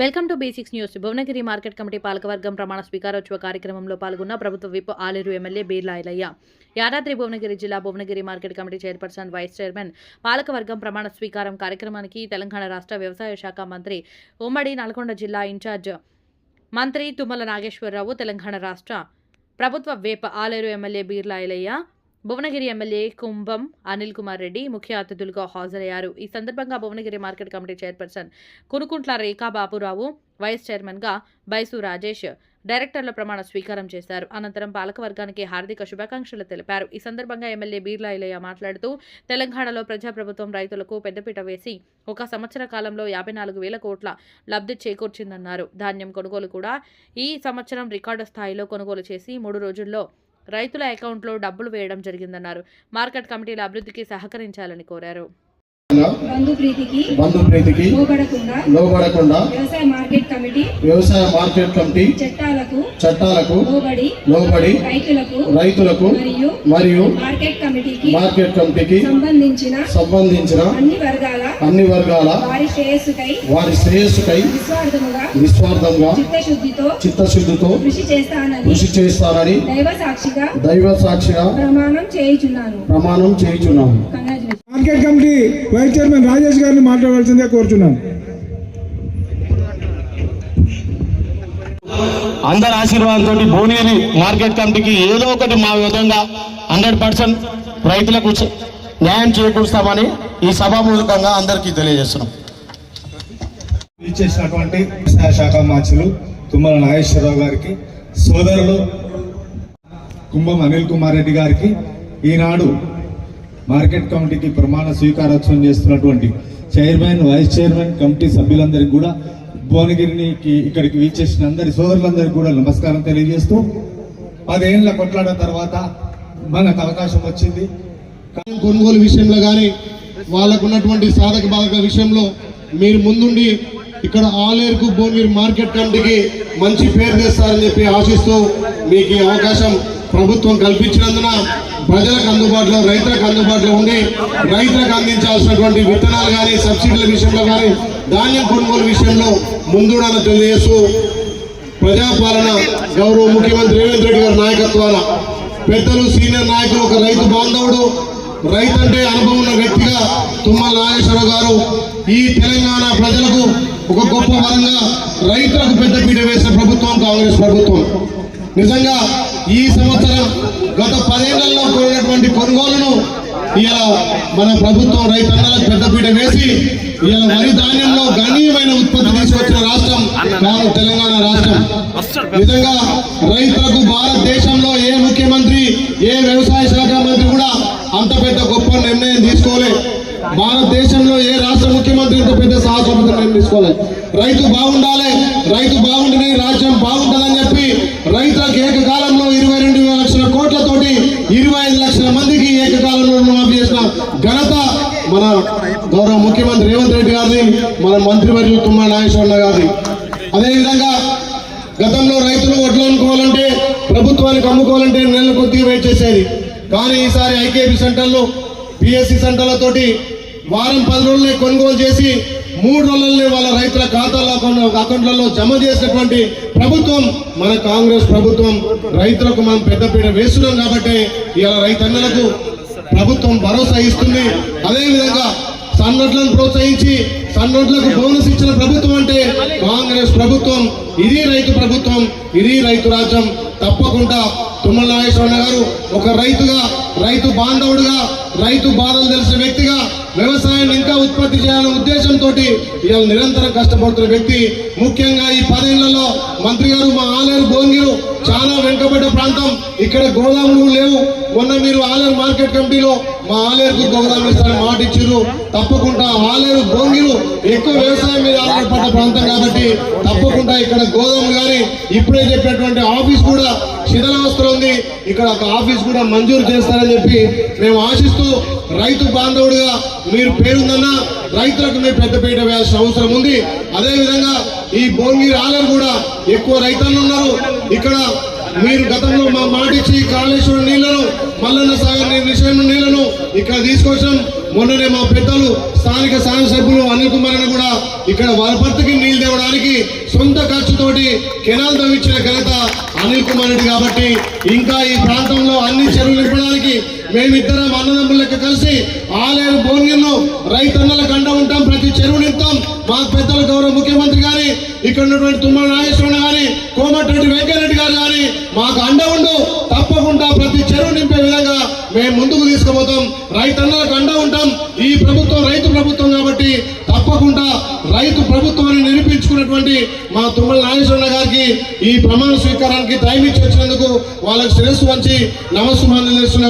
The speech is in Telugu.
Welcome to basics news. Bhuvanagiri market committee పాలకవర్గం ప్రమాణ స్వీకారోత్సవ కార్యక్రమంలో పాల్గొన్న ప్రభుత్వ విప్ ఆలేరు ఎమ్మెల్యే బీర్లా ఐలయ్య. యాదాద్రి భువనగిరి జిల్లా Bhuvanagiri market committee chairperson vice chairman పాలకవర్గం ప్రమాణ స్వీకారం కార్యక్రమానికి తెలంగాణ రాష్ట్ర వ్యవసాయ శాఖ మంత్రి ఉమ్మడి నల్గొండ జిల్లా ఇన్ఛార్జ్ మంత్రి తుమ్మల నాగేశ్వరరావు తెలంగాణ రాష్ట్ర ప్రభుత్వ whip Aleru MLA Beerla Ailaiah Bhuvanagiri MLA Kumbham Anil Kumar Reddy ముఖ్య అతిథులుగా హాజరయ్యారు. ఈ సందర్భంగా Bhuvanagiri market committee chairperson Kunukuntla Rekha Baburao vice చైర్మన్గా బైసు రాజేష్ డైరెక్టర్ల ప్రమాణ స్వీకారం చేశారు. అనంతరం పాలకవర్గానికి హార్దిక శుభాకాంక్షలు తెలిపారు. ఈ సందర్భంగా ఎమ్మెల్యే బీర్లా ఇలయ్య మాట్లాడుతూ తెలంగాణలో ప్రజాప్రభుత్వం రైతులకు పెద్దపీట వేసి ఒక సంవత్సర కాలంలో యాభై నాలుగు వేల కోట్ల లబ్ధి చేకూర్చిందన్నారు. ధాన్యం కొనుగోలు కూడా ఈ సంవత్సరం రికార్డు స్థాయిలో కొనుగోలు చేసి మూడు రోజుల్లో రైతుల అకౌంట్లో డబ్బులు వేయడం జరిగిందన్నారు. మార్కెట్ కమిటీల అభివృద్ధికి సహకరించాలని కోరారు. బంధు ప్రీతికి లోబడకుండా వ్యవసాయ మార్కెట్ కమిటీ వ్యవసాయ మార్కెట్ కమిటీ చట్టాలకు చట్టాలకు లోబడి లోబడి రైతులకు రైతులకు మరియు మార్కెట్ కమిటీకి మార్కెట్ కమిటీకి సంబంధించిన సంబంధించిన అన్ని వర్గాల అన్ని వర్గాల వారి శ్రేయస్సుకై వారి శ్రేయస్సుకై నిస్వార్థముగా నిస్వార్థంగా చిత్తశుద్ధితో చిత్తశుద్ధితో కృషి చేస్తానని కృషి చేస్తానని దైవ సాక్షిగా దైవ సాక్షిగా ప్రమాణం చేయుచున్నాను. ప్రమాణం congratulation market committee vice chairman Rajesh గారిని మాట్లాడవలసిందే కోరుచున్నాను. అందరి ఆశీర్వాదంతో భువనగిరి మార్కెట్ కమిటీకి ఏదో ఒకటి మా విధంగా హండ్రెడ్ పర్సెంట్ రైతులకు న్యాయం చేకూరుస్తామని ఈ సభామూలకంగా అందరికీ తెలియజేస్తున్నాం. ఇచ్చేసినటువంటి శాఖ మార్చులు తుమ్మల నాగేశ్వరరావు గారికి సోదరులు కుంభం అనిల్ కుమార్ రెడ్డి గారికి ఈనాడు మార్కెట్ కమిటీకి ప్రమాణ స్వీకారోత్సవం చేస్తున్నటువంటి చైర్మన్ వైస్ చైర్మన్ కమిటీ సభ్యులందరికీ కూడా భువనగిరికి ఇక్కడికి వీచేసిన అందరి సోదరులందరికీ కూడా నమస్కారం తెలియజేస్తూ పదేళ్ళ కొట్లాడిన తర్వాత మనకు అవకాశం వచ్చింది. కొనుగోలు విషయంలో కానీ వాళ్ళకు ఉన్నటువంటి సాధక బాధక విషయంలో మీరు ముందుండి ఇక్కడ ఆలేరుకు భువనగిరి మార్కెట్ కమిటీకి మంచి పేరు తెస్తారని చెప్పి ఆశిస్తూ మీకు ఈ అవకాశం ప్రభుత్వం కల్పించినందున ప్రజలకు అందుబాటులో రైతులకు అందుబాటులో ఉండి రైతులకు అందించాల్సినటువంటి విత్తనాలు కానీ సబ్సిడీల విషయంలో కానీ ధాన్యం కొనుగోలు విషయంలో ముందుడని తెలియజేస్తూ ప్రజాపాలన గౌరవ ముఖ్యమంత్రి రేవంత్ రెడ్డి గారి నాయకత్వాన పెద్దలు సీనియర్ నాయకులు ఒక రైతు బాంధవుడు రైతు అంటే అనుభవం ఉన్న వ్యక్తిగా తుమ్మల నాగేశ్వరరావు గారు ఈ తెలంగాణ ప్రజలకు ఒక గొప్ప వరంగా రైతులకు పెద్దపీట వేసిన ప్రభుత్వం కాంగ్రెస్ ప్రభుత్వం. నిజంగా ఈ సంవత్సరం గత పదేళ్ళలో పోయినటువంటి కొనుగోలును ఇలా మన ప్రభుత్వం రైతన్నలకు పెద్దపీట వేసి ఇలా వరి ధాన్యంలో గణనీయమైన ఉత్పత్తి తీసుకొచ్చిన రాష్ట్రం కాదు తెలంగాణ రాష్ట్రం. నిజంగా రైతులకు భారతదేశంలో ఏ ముఖ్యమంత్రి ఏ వ్యవసాయ శాఖ మంత్రి కూడా అంత పెద్ద గొప్ప నిర్ణయం తీసుకోలే. భారతదేశంలో ఏ రాష్ట్ర ముఖ్యమంత్రి ఇంత పెద్ద సాహసోపత నిర్ణయం తీసుకోలేదు రైతు బాగుండాలి రైతు బాగుంటేనే రాజ్యం బాగుంటుందని ముఖ్యమంత్రి రేవంత్ రెడ్డి గారిని మన మంత్రివర్యులు తుమ్మల నాగేశ్వరరావు గారిని. అదేవిధంగా గతంలో రైతులు వడ్లు అనుకోవాలంటే ప్రభుత్వానికి అమ్ముకోవాలంటే నెలల కొద్దిగా వెయిట్ చేసేది. కానీ ఈసారి ఐకేపీ సెంటర్లు పిఎస్సి సెంటర్లతోటి వారం పది రోజులనే కొనుగోలు చేసి మూడు రోజులనే వాళ్ళ రైతుల ఖాతాల అకౌంట్లలో జమ చేసినటువంటి ప్రభుత్వం మన కాంగ్రెస్ ప్రభుత్వం రైతులకు మనం పెద్దపీట వేస్తున్నాం కాబట్టి ఇలా రైతన్నలకు ప్రభుత్వం భరోసా ఇస్తుంది. అదేవిధంగా సన్నట్లను ప్రోత్సహించి సన్నట్లకు బోనస్ ఇచ్చిన ప్రభుత్వం అంటే కాంగ్రెస్ ప్రభుత్వం ఇది రైతు ప్రభుత్వం ఇది రైతు రాజ్యం. తప్పకుండా తుమ్మల నాగేశ్వరరావు గారు ఒక రైతుగా రైతు బాంధవుడుగా రైతు బాధలు తెలిసిన వ్యక్తిగా వ్యవసాయాన్ని ఇంకా ఉత్పత్తి చేయాలనే ఉద్దేశంతో ఇవాళ నిరంతరం కష్టపడుతున్న వ్యక్తి. ముఖ్యంగా ఈ పదేళ్ళలో మంత్రి గారు మా ఆలేరు భువనగిరు చాలా వెనుకబడ్డ ప్రాంతం. ఇక్కడ గోదాములు లేవు. మొన్న మీరు ఆలేరు మార్కెట్ కమిటీలో మా ఆలేరుకు గోదాములు ఇస్తారని మాట ఇచ్చారు. తప్పకుండా ఆలేరు భోంగిరు ఎక్కువ వ్యవసాయం మీద ఆధారపడ్డ ప్రాంతం కాబట్టి తప్పకుండా ఇక్కడ గోదాములు కానీ ఇప్పుడే చెప్పినటువంటి ఆఫీస్ కూడా శిథిలావస్థలో ఉంది ఇక్కడ ఒక ఆఫీస్ కూడా మంజూరు చేస్తారని చెప్పి మేము ఆశిస్తూ రైతు బాంధవుడిగా మీరు పేరుందన్న రైతులకు మీరు పెద్దపీట వేయాల్సిన అవసరం ఉంది. అదేవిధంగా ఈ భోంగిరి ఆలయం కూడా ఎక్కువ రైతన్నులు ఉన్నారు. ఇక్కడ మీరు గతంలో మా మాట ఇచ్చి కాళేశ్వరం నీళ్ళను మల్లన్న సాగర్ నీ- విషయం నీళ్ళను ఇక్కడ తీసుకొచ్చాం మొన్ననే మా పెద్దలు స్థానిక శాసనసభ్యులు అనిల్ కుమార్ అని కూడా ఇక్కడ వరపర్తికి నీళ్ళు తేవడానికి సొంత ఖర్చుతోటి కెనాల్ తవ్వించిన ఘనత అనిల్ కుమార్ రెడ్డి కాబట్టి ఇంకా ఈ ప్రాంతంలో అన్ని చెరువులు నింపడానికి మేమిద్దరం అన్నదమ్ముల లెక్క కలిసి ఆలేరు భోన్యంలో రైతన్నల కండ ఉంటాం. ప్రతి చెరువు నింపుతాం. మా పెద్దల గౌరవ ముఖ్యమంత్రి గారి ఇక్కడ ఉన్నటువంటి తుమ్మల నాగేశ్వరరావు రైతన్నలకు అండ ఉంటాం. ఈ ప్రభుత్వం రైతు ప్రభుత్వం కాబట్టి తప్పకుండా రైతు ప్రభుత్వాన్ని నిరూపించుకున్నటువంటి మా తుమ్మల నాగేశ్వరరావు గారికి ఈ ప్రమాణ స్వీకారానికి టైం ఇచ్చి వచ్చినందుకు వాళ్ళకి శిరస్సు వంచి నమస్సుమాన్లు చేస్తున్న